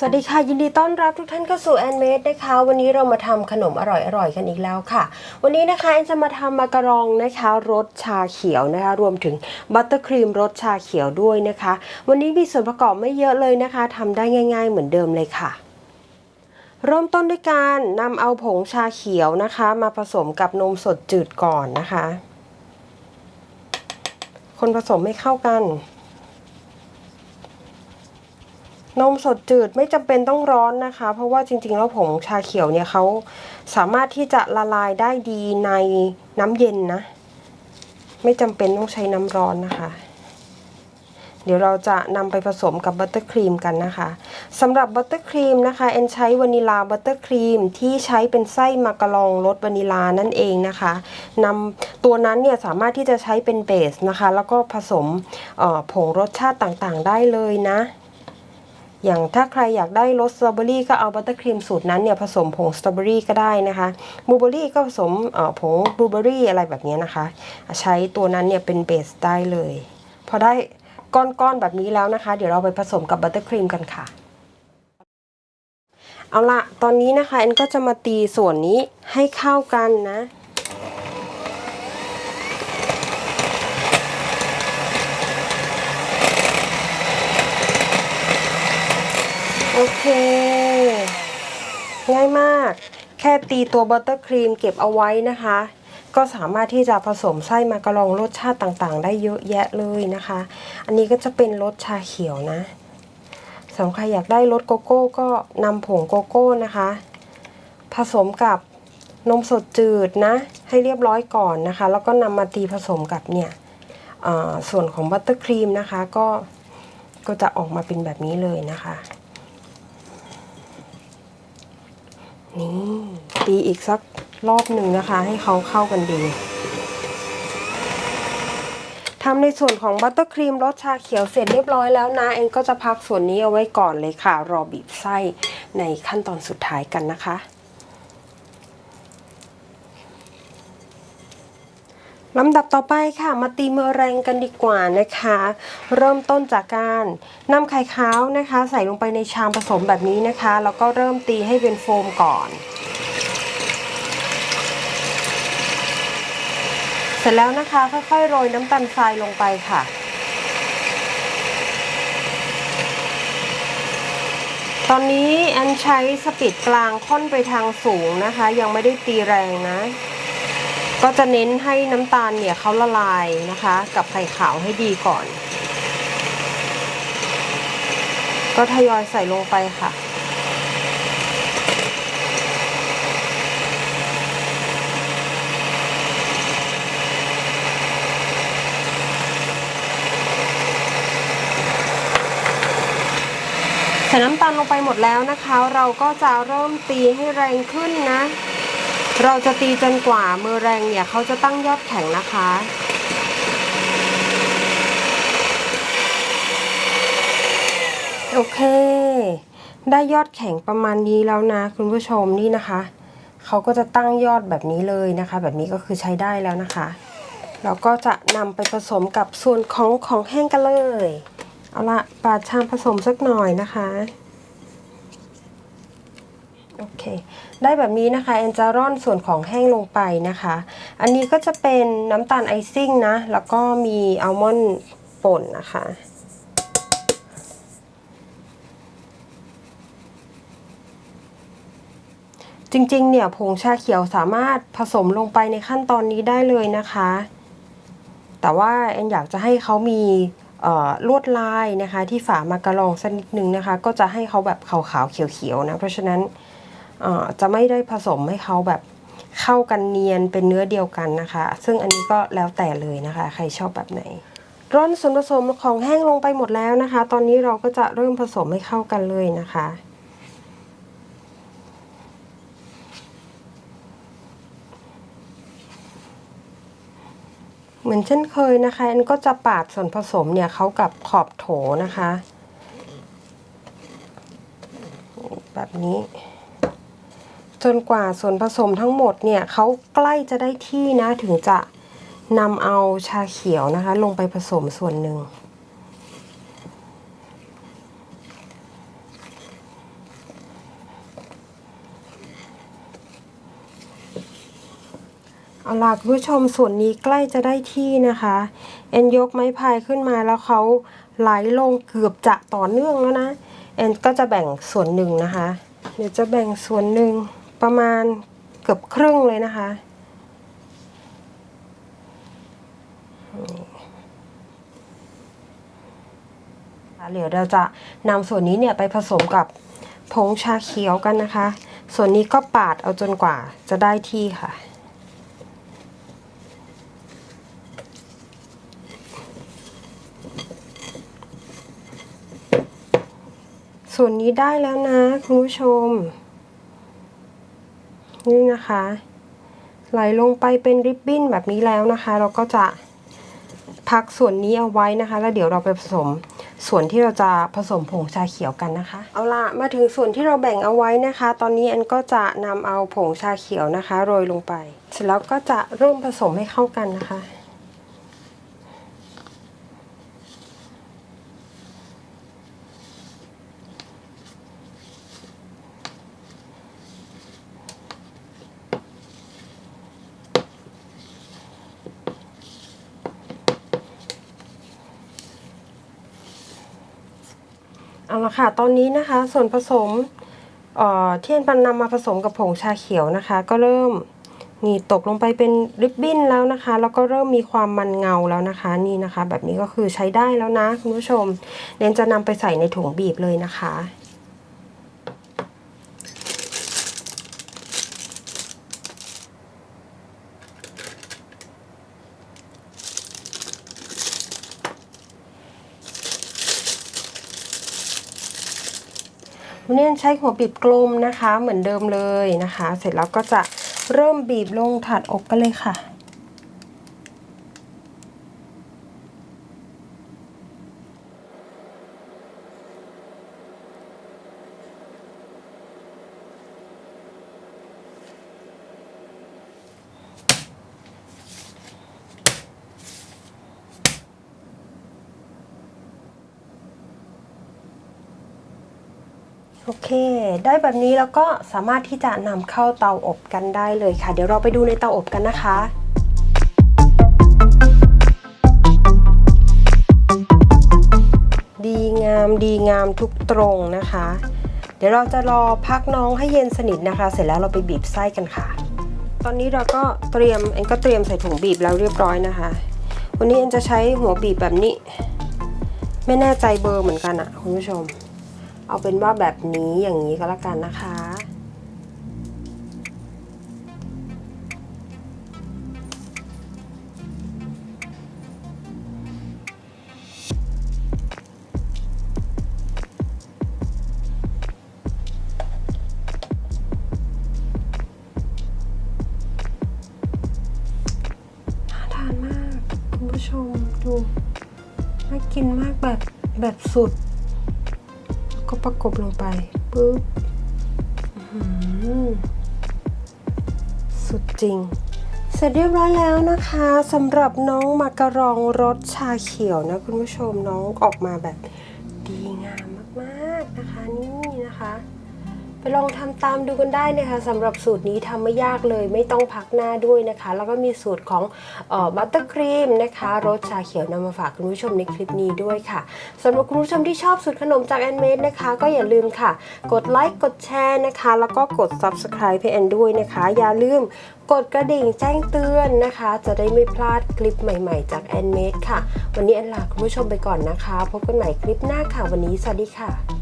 สวัสดีค่ะ ยินดีต้อนรับทุกท่านเข้าสู่แอนเมดนะคะ วันนี้เรามาทำขนมอร่อยๆกันอีกแล้วค่ะ วันนี้นะคะแอนจะมาทำมาการองนะคะรสชาเขียวนะคะ รวมถึงบัตเตอร์ครีมรสชาเขียวด้วยนะคะ วันนี้มีส่วนประกอบไม่เยอะเลยนะคะทำได้ง่าย ๆ เหมือนเดิมเลยค่ะเริ่มต้นด้วยการนำเอาผงชาเขียวนะคะ มาผสมกับนมสดจืดก่อนนะคะ คนผสมให้เข้ากัน นมสดจืดไม่จำเป็นต้องร้อนนะคะ เพราะว่าจริงๆแล้วผงชาเขียวเนี่ยเขาสามารถที่จะละลายได้ดีในน้ำเย็นนะ ไม่จำเป็นต้องใช้น้ำร้อนนะคะ เดี๋ยวเราจะนำไปผสมกับบัตเตอร์ครีมกันนะคะสำหรับบัตเตอร์ครีมนะคะเอ็นใช้วานิลาบัตเตอร์ครีมที่ใช้เป็นไส้มาการองรสวานิลานั่นเองนะคะนำตัวนั้นเนี่ยสามารถที่จะใช้เป็นเบสนะคะ แล้วก็ผสมผงรสชาติต่างๆ ได้เลยนะ อย่างถ้าใครอยากได้รสสตรอเบอรี่ก็เอาบัตเตอร์ครีมสูตรนั้นเนี่ยผสมผงสตรอเบอรี่ก็ได้นะคะบลูเบอรี่ก็ผสมผงบลูเบอรี่อะไรแบบนี้นะคะ ใช้ตัวนั้นเนี่ยเป็นเบสได้เลย พอได้ก้อนๆแบบนี้แล้วนะคะ เดี๋ยวเราไปผสมกับบัตเตอร์ครีมกันค่ะ เอาละตอนนี้นะคะแอนก็จะมาตีส่วนนี้ให้เข้ากันนะ เค ง่ายมาก แค่ตีตัวบัตเตอร์ครีมเก็บเอาไว้นะคะ ก็สามารถที่จะผสมไส้มาการองรสชาติต่างๆ ได้เยอะแยะเลยนะคะ อันนี้ก็จะเป็นรสชาเขียวนะสำหรับใครอยากได้รสโกโก้ก็นำผงโกโก้นะคะ ผสมกับนมสดจืดนะ ให้เรียบร้อยก่อนนะคะ แล้วก็นำมาตีผสมกับเนี่ยส่วนของบัตเตอร์ครีมนะคะก็ก็จะออกมาเป็นแบบนี้เลยนะคะ นี่ตีอีกสักรอบหนึ่งนะคะ ให้เขาเข้ากันดีทำในส่วนของบัตเตอร์ครีมรสชาเขียวเสร็จเรียบร้อยแล้วนะ เองก็จะพักส่วนนี้เอาไว้ก่อนเลยค่ะ รอบีบไส้ในขั้นตอนสุดท้ายกันนะคะ ลำดับต่อไปค่ะ มาตีเมอแรงกันดีกว่านะคะ เริ่มต้นจากการนำไข่ขาวนะคะ ใส่ลงไปในชามผสมแบบนี้นะคะ แล้วก็เริ่มตีให้เป็นโฟมก่อน เสร็จแล้วนะคะค่อยๆโรยน้ำตาลทรายลงไปค่ะตอนนี้แอนใช้สปีดกลางค่อนไปทางสูงนะคะ ยังไม่ได้ตีแรงนะ ก็จะเน้นให้น้ำตาลเนี่ยเขาละลายนะคะ กับไข่ขาวให้ดีก่อน ก็ทยอยใส่ลงไปค่ะใส่น้ำตาลลงไปหมดแล้วนะคะ เราก็จะเริ่มตีให้แรงขึ้นนะ เราจะตีจนกว่ามือแรงเนี่ยเขาจะตั้งยอดแข็งนะคะ โอเค ได้ยอดแข็งประมาณนี้แล้วนะ คุณผู้ชมนี่นะคะ เขาก็จะตั้งยอดแบบนี้เลยนะคะ แบบนี้ก็คือใช้ได้แล้วนะคะ เราก็จะนำไปผสมกับส่วนของของแห้งกันเลย เอาละปาดชามผสมสักหน่อยนะคะ โอเค ได้แบบนี้นะคะแอนจะร่อนส่วนของแห้งลงไปนะคะ อันนี้ก็จะเป็นน้ำตาลไอซิ่งนะ แล้วก็มีอัลมอนด์ป่นนะคะจริงๆ เนี่ยผงชาเขียวสามารถผสมลงไปในขั้นตอนนี้ได้เลยนะคะ แต่ว่าแอนอยากจะให้เขามีลวดลายนะคะ ที่ฝามาการองสักนิดนึงนะคะ ก็จะให้เขาแบบขาวๆเขียวๆนะ เพราะฉะนั้น จะไม่ได้ผสมให้เขาแบบเข้ากันเนียนเป็นเนื้อเดียวกันนะคะ ซึ่งอันนี้ก็แล้วแต่เลยนะคะ ใครชอบแบบไหน ร่อนส่วนผสมของแห้งลงไปหมดแล้วนะคะ ตอนนี้เราก็จะเริ่มผสมให้เข้ากันเลยนะคะเหมือนเช่นเคยนะคะแอนก็จะปาดส่วนผสมเนี่ยเขากับขอบโถนะคะ แบบนี้ จนกว่าส่วนผสมทั้งหมดเนี่ยเขาใกล้จะได้ที่นะถึงจะนำเอาชาเขียวนะคะ ลงไปผสมส่วนหนึ่ง เอาล่ะคุณผู้ชมส่วนนี้ใกล้จะได้ที่นะคะแอนยกไม้พายขึ้นมาแล้วเขาไหลลงเกือบจะต่อเนื่องแล้วนะแอนก็จะแบ่งส่วนหนึ่งนะคะ เดี๋ยวจะแบ่งส่วนหนึ่ง ประมาณเกือบครึ่งเลยนะคะเดี๋ยวเราจะนำส่วนนี้เนี่ยไปผสมกับผงชาเขียวกันนะคะ ส่วนนี้ก็ปาดเอาจนกว่าจะได้ที่ค่ะส่วนนี้ได้แล้วนะ คุณผู้ชม นี่นะคะ ไหลลงไปเป็นริบบิ้นแบบนี้แล้วนะคะ เราก็จะพักส่วนนี้เอาไว้นะคะ แล้วเดี๋ยวเราไปผสมส่วนที่เราจะผสมผงชาเขียวกันนะคะ เอาล่ะมาถึงส่วนที่เราแบ่งเอาไว้นะคะ ตอนนี้อันก็จะนำเอาผงชาเขียวนะคะ โรยลงไป เสร็จแล้วก็จะเริ่มผสมให้เข้ากันนะคะ เอาละค่ะ ตอนนี้นะคะ ส่วนผสมเอ่อที่อันนำมาผสมกับผงชาเขียวนะคะ ก็เริ่มมีตกลงไปเป็นริบบิ้นแล้วนะคะ แล้วก็เริ่มมีความมันเงาแล้วนะคะนี่นะคะ แบบนี้ก็คือใช้ได้แล้วนะคุณผู้ชมเดนจะนำไปใส่ในถุงบีบเลยนะคะ วันนี้ใช้หัวบีบกลมนะคะ เหมือนเดิมเลยนะคะ เสร็จแล้วก็จะเริ่มบีบลงถาดอบกันเลยค่ะ โอเค ได้แบบนี้แล้วก็สามารถที่จะนำเข้าเตาอบกันได้เลยค่ะ เดี๋ยวเราไปดูในเตาอบกันนะคะดีงามดีงามทุกตรงนะคะ เดี๋ยวเราจะรอพักน้องให้เย็นสนิทนะคะ เสร็จแล้วเราไปบีบไส้กันค่ะ ตอนนี้เราก็เตรียมเอ็นก็เตรียมใส่ถุงบีบแล้วเรียบร้อยนะคะ วันนี้เอ็นจะใช้หัวบีบแบบนี้ ไม่แน่ใจเบอร์เหมือนกันอะคุณผู้ชม เอาเป็นว่าแบบนี้อย่างนี้ก็แล้วกันนะคะ น่าทานมาก คุณผู้ชมดู น่ากินมากแบบแบบสุด ก็ประกบลงไปปึ๊บสุดจริง เสร็จเรียบร้อยแล้วนะคะสำหรับน้องมาการองรสชาเขียวนะคุณผู้ชมน้องออกมาแบบ ลองทำตามดูกันได้นะคะสำหรับสูตรนี้ทำไม่ยากเลย ไม่ต้องพักหน้าด้วยนะคะ แล้วก็มีสูตรของบัตเตอร์ครีมนะคะรสชาเขียวนำมาฝากคุณผู้ชมในคลิปนี้ด้วยค่ะสำหรับคุณผู้ชมที่ชอบสูตรขนมจากแอนเมดนะคะก็อย่าลืมค่ะ กดไลค์กดแชร์นะคะ แล้วก็กด subscribe ให้แอนด้วยนะคะ อย่าลืมกดกระดิ่งแจ้งเตือนนะคะ จะได้ไม่พลาดคลิปใหม่ๆ จากแอนเมดค่ะ วันนี้แอนลาคุณผู้ชมไปก่อนนะคะ พบกันใหม่คลิปหน้าค่ะวันนี้สวัสดีค่ะ